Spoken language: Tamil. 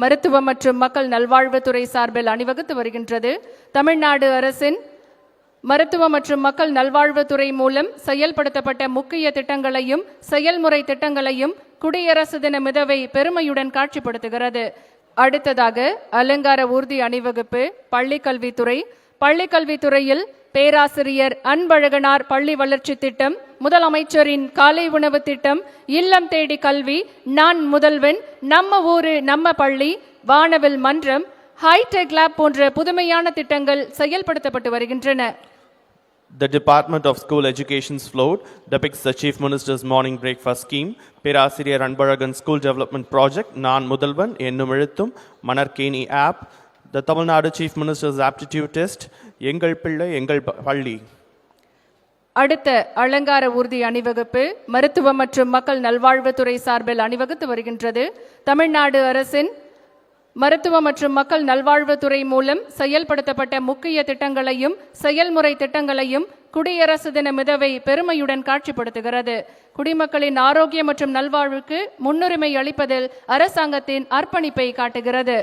மருத்துவம் மற்றும் மக்கள் நல்வாழ்வுத்துறை சார்பில் அணிவகுத்து வருகின்றது. தமிழ்நாடு அரசின் மருத்துவ மற்றும் மக்கள் நல்வாழ்வுத்துறை மூலம் செயல்படுத்தப்பட்ட முக்கிய திட்டங்களையும் செயல்முறை திட்டங்களையும் குடியரசு தின மிதவை பெருமையுடன் காட்சிப்படுத்துகிறது. அடுத்ததாக அலங்கார ஊர்தி அணிவகுப்பு பள்ளிக்கல்வித்துறை. பள்ளிக்கல்வித்துறையில் பேராசிரியர் அன்பழகனார் பள்ளி வளர்ச்சி திட்டம் முதலமைச்சரின் காலை உணவு திட்டம் இல்லம் தேடி கல்வி நான் முதல்வன் நம்ம ஊரு நம்ம பள்ளி வானவில் மன்றம் ஹைடெக் லேப் போன்ற புதுமையான திட்டங்கள் செயல்படுத்தப்பட்டு வருகின்றன The Department of School Education's float depicts the Chief Minister's morning breakfast scheme, Perasiriyar Anbaragan School Development Project, Nan Mudalvan, Ennum Ezhuthum, Manarkeni app, the Tamil Nadu Chief Minister's aptitude எங்கள் பிள்ளை எங்கள் பள்ளி. அடுத்த அலங்கார ஊர்தி அணிவகுப்பு மருத்துவ மற்றும் மக்கள் நல்வாழ்வுத்துறை சார்பில் அணிவகுத்து வருகின்றது. தமிழ்நாடு அரசின் மருத்துவ மற்றும் மக்கள் நல்வாழ்வுத்துறை மூலம் செயல்படுத்தப்பட்ட முக்கிய திட்டங்களையும் செயல்முறை திட்டங்களையும் குடியரசு தின மிதவை பெருமையுடன் காட்சிப்படுத்துகிறது. குடிமக்களின் ஆரோக்கியம் மற்றும் நல்வாழ்வுக்கு முன்னுரிமை அளிப்பதில் அரசாங்கத்தின் அர்ப்பணிப்பை காட்டுகிறது.